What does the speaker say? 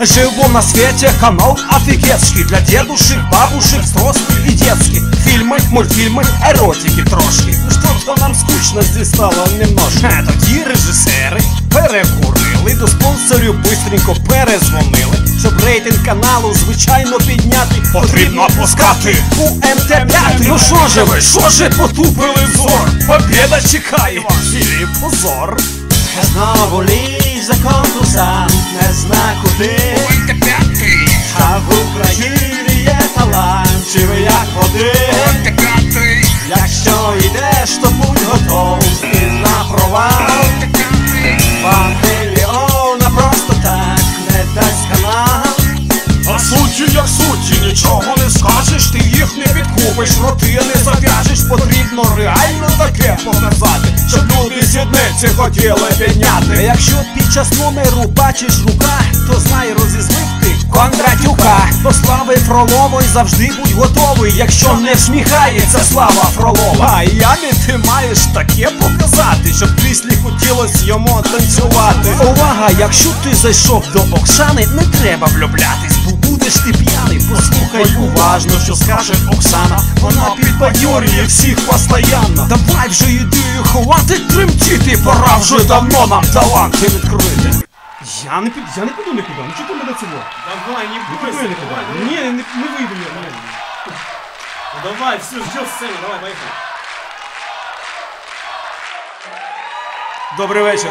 Живу на свете канал офигетский Для дедушек, бабушек, взрослых и детских. Фильмы, мультфільми, еротики трошки. Ну Что, что нам скучно здесь стало немножко. А тоді режисери перекурили До спонсорів бистренько перезвонили. Щоб рейтинг каналу звичайно підняти. Потрібно пускати у МТ5 Ну що же ви, що же потупили взор? Побєда чекає вас. Ілі позор Знову лізе конкурсант, не зна куди. А в Україні є талант, чи ви як води? Якщо йдеш, то будь готовий і на провал. Мільйона просто так не дасть канал. А суті як суті, нічого не скажеш, ти їх не підкупиш, роти не зав'яжеш, потрібно реально таке показати, щоб люди сідниці хотіли підняти. Якщо час номеру бачиш рука, то знай розізлив ти Кондратюка. До слави Фролової завжди будь готовий, якщо не всміхається слава Фролова. А як ти маєш таке показати, щоб кріслі хотілось йому танцювати. Увага, якщо ти зайшов до Оксани, не треба влюблятись, бо будеш ти п'яний. Послухай уважно, що скаже Оксана. Вона підбадьорює всіх постоянно. Давай вже вже давно нам таланти відкрити. Я не піду, я не піду нікуди, ну чого ти мене цього? Давай, не Не бойся. піду нікуди. давай, Ні, не, не вийду я. ні. Ну давай, все, ждем сцену, давай, поехали. Добрий вечір.